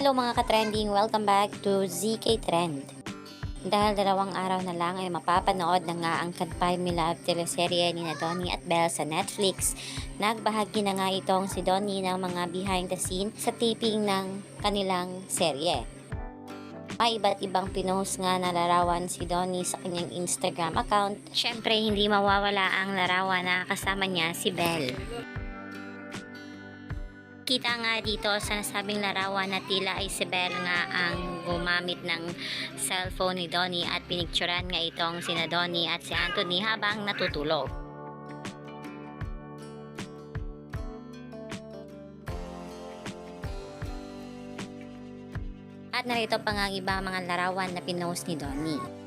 Hello mga ka-trending, welcome back to ZK Trend. Dahil dalawang araw na lang ay mapapanood na nga ang Kanpay Me Love teleserye ni na Donnie at Belle sa Netflix. Nagbahagi na nga itong si Donnie ng mga behind the scene sa taping ng kanilang serye. May iba't ibang pinost nga na larawan si Donnie sa kanyang Instagram account. Siyempre, hindi mawawala ang larawan na kasama niya si Belle. Kita nga dito sa nasabing larawan na tila ay si Belle nga ang gumamit ng cellphone ni Donnie at pinicturan nga itong sina Donnie at si Anthony habang natutulog. At narito pa nga ang iba mga larawan na pinost ni Donnie.